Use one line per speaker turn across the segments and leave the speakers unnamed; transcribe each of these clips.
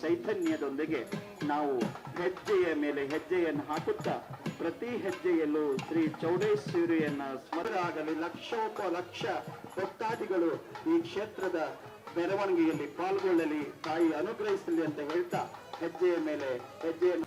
ವಾದ್ಯಗಳೊಂದಿಗೆ ನಾವು ಹೆಜ್ಜೆಯ ಮೇಲೆ ಹೆಜ್ಜೆಯನ್ನು ಹಾಕುತ್ತಾ ಪ್ರತಿ ಹೆಜ್ಜೆಯಲ್ಲೂ ಶ್ರೀ ಚೌಡೇಶ್ವರಿಯನ್ನ ಸ್ಮರಣಾಗಲಿ ಲಕ್ಷೋಪ ಲಕ್ಷ ಭಕ್ತಾದಿಗಳು ಈ ಕ್ಷೇತ್ರದ ಮೆರವಣಿಗೆಯಲ್ಲಿ ಪಾಲ್ಗೊಳ್ಳಲಿ, ತಾಯಿ ಅನುಗ್ರಹಿಸಲಿ ಅಂತ ಹೇಳ್ತಾ ಹೆಜ್ಜೆಯ ಮೇಲೆ ಹೆಜ್ಜೆಯನ್ನು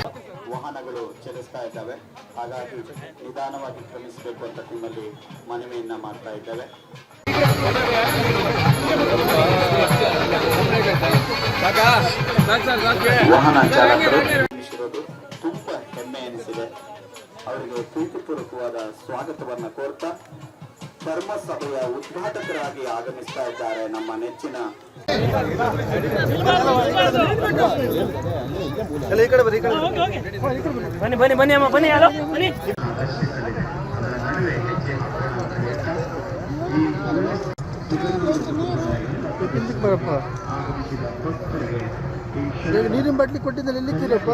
ವಾಹನಗಳು ಚಲಿಸ್ತಾ ಇದ್ದಾವೆ. ಹಾಗಾಗಿ ನಿಧಾನವಾಗಿ ಕ್ರಮಿಸಬೇಕು ಅಂತ ನಿಮ್ಮಲ್ಲಿ ಮನವಿಯನ್ನ ಮಾಡ್ತಾ ಇದ್ದೇವೆ. ವಾಹನ ಚಾಲಕರು ತುಂಬಾ ಹೆಮ್ಮೆ ಎನಿಸಿದೆ. ಅವರಿಗೆ ಪ್ರೀತಿಪೂರ್ವಕವಾದ ಸ್ವಾಗತವನ್ನ ಕೋರ್ತಾ ಧರ್ಮಸಭೆಯ ಉದ್ಘಾಟಕರಾಗಿ ಆಗಮಿಸ್ತಾ ಇದ್ದಾರೆ ನಮ್ಮ ನೆಚ್ಚಿನ
ಬನ್ನಿ ಬನ್ನಿ. ಬನ್ನಿ ಅಮ್ಮ ಬನ್ನಿ ಹಲೋ ಬನ್ನಿ.
ಬರಪ್ಪ ಈಗ ನೀರಿನ ಬಾಟ್ಲಿ ಕೊಟ್ಟಿದ್ದಲ್ಲಿ ಎಲ್ಲಿದ್ದೀರಪ್ಪ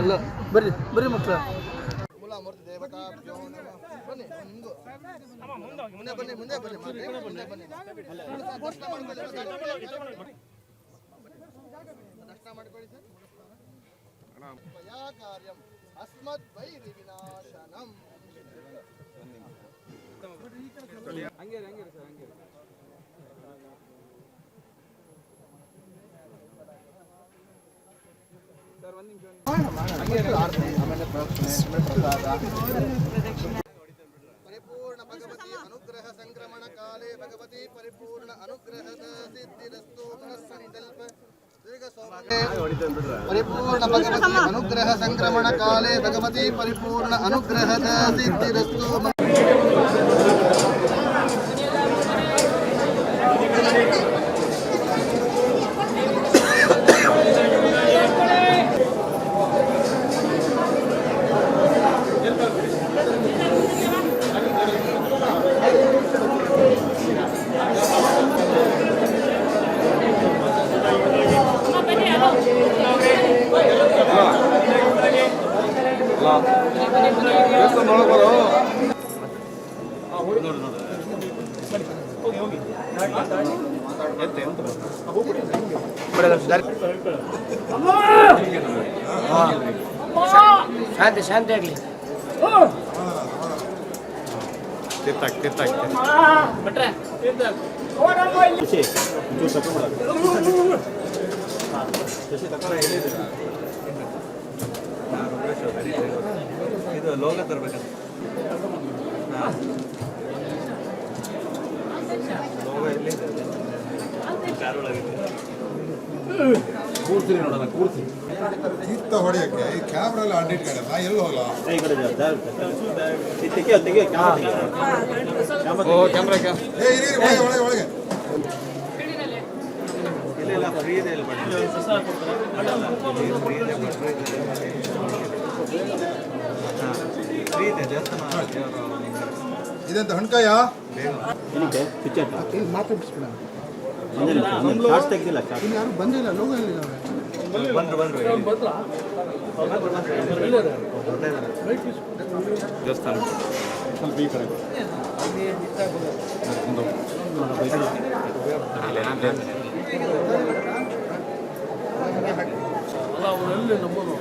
ಅಲ್ಲ ಬರ್ರಿ ಬರ್ರಿ ಮಕ್ಕಳ ಬನ್ನಿ ಮುಂದೆ ಬನ್ನಿ ದರ್ಶನ ಮಾಡ್ಕೊಳ್ಳಿ ಸರ್ ಯಾ ಕಾರ್ಯಂ ಅಸ್ಮದ್ ವೈರಿ ವಿನಾಶನಂ ಪರಿಪೂರ್ಣ ಭಗವತಿ ಅನುಗ್ರಹ ಸಂಕ್ರಮಣ ಕಾಲೇ ಭಗವತಿ ಪರಿಪೂರ್ಣ ಅನುಗ್ರಹದ ಸಿದ್ಧಿರಸ್ತು ಸೌಭಾಗ್ಯ ಪರಿಪೂರ್ಣ ಭಗವತಿ ಅನುಗ್ರಹ ಸಂಕ್ರಮಣ ಕಾಲೇ ಭಗವತಿ ಪರಿಪೂರ್ಣ ಅನುಗ್ರಹದ ಸಿದ್ಧಿರಸ್ತು.
ಶಾಂತಿ ಶಾಂತಿ ಆಗ್ಲಿ. ಭಟ್ರೆ
ಇದು ಲೋಗ ತರ್ಬೇಕಂತ. ಕೂರ್ತೀನಿ ನೋಡೋಣ ಕೂರ್ತೀನಿ
ಇತ್ತ ಹೊಡೆಯಕ್ಕೆ ಈ ಕ್ಯಾಮ್ರಾ ಎಲ್ಲ ಅಡ್ಡಿಟ್ಕೊಳ್ಳಲ್ಲ ಎಲ್ಲಿ ಹೋಗಲ್ಲ
ತೆಗಿಯೋ ಕ್ಯಾಮ್ರಾ
ಏ ಇರಿ ಇರಿ, ಒಳಗೆ ಒಳಗೆ ಒಳಗೆ.
ಇಲ್ಲ ಇಲ್ಲ ಫ್ರೀ ಇದೆ ಇಲ್ಲಿ ಫ್ರೀ ಇದೆ ಫ್ರೀ ಇದೆ ದೇವಸ್ಥಾನ ದೇವರು
ಇದೆಂತ ಹಣ್ಕಾಯ?
ಏನಕ್ಕೆ? ಪಿಚ್ಚರ್
ಇಲ್ಲಿ ಮಾತಾಡಿಸ್ಬಿಡ
ಚಾರ್ಜ್ ತೆಗ್ದಿಲ್ಲ ಚಾರ್ಜ್
ಇಲ್ಲಿ ಯಾರು ಬಂದಿಲ್ಲ ಲೋಗ ಇಲ್ಲ
ಬಂದ್ರು ಬಂದ್ರು. ದೇವಸ್ಥಾನ. ಸ್ವಲ್ಪ ಈ ಕಡೆ ಪ್ರತಿ ವರ್ಷ ವಿಶೇಷ ಪೂಜೆ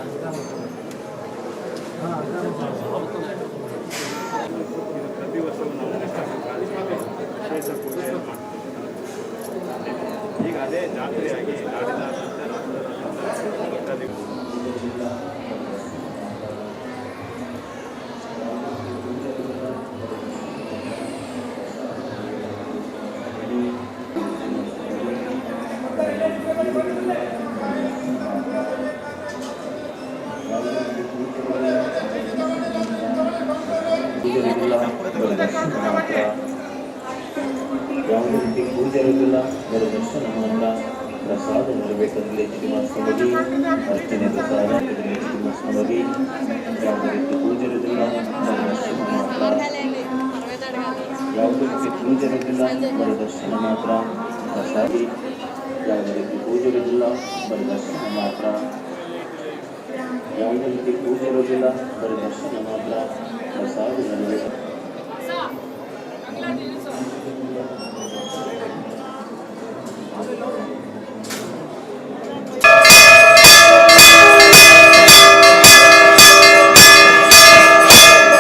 ಈಗ ಅದೇ ಜಾತ್ರೆಯಾಗಿ ನಾಡಿದ ಭಕ್ತಾದಿಗಳು
ಇರೋದಿಲ್ಲ ಬರೀ ದರ್ಶನ ಮಾತ್ರ ಯಾವುದೇ ರೀತಿ ಪೂಜೆ ಇರೋದಿಲ್ಲ ಬರೀ ದರ್ಶನ ಮಾತ್ರ ಪ್ರಸಾದ ನೆರವೇಟದಲ್ಲಿ ಚಿಟಿಮಾಸ್ಕೊಂಡಿ ಅರ್ಚನೆ ಪ್ರಸಾದ ಇದರಲ್ಲಿ ಚಿಟಿಮಾಸ್ಕೊಂಡಿ ಯಾವುದೇ ರೀತಿ ಪೂಜೆ ಇರೋದಿಲ್ಲ ಬರೀ ದರ್ಶನ ಮಾತ್ರ ಯಾವುದೇ ರೀತಿ ಪೂಜೆ ಇರೋದಿಲ್ಲ ಬರೀ ದರ್ಶನ ಮಾತ್ರ ಪ್ರಸಾದಿ ಯಾವುದೇ ರೀತಿ ಪೂಜೆ ಇರೋದಿಲ್ಲ ಬರೀ ದರ್ಶನ ಮಾತ್ರ ಯಾವುದೇ ರೀತಿ ಪೂಜೆ ಇರೋದಿಲ್ಲ ಬರೀ ದರ್ಶನ ಮಾತ್ರ Gracias.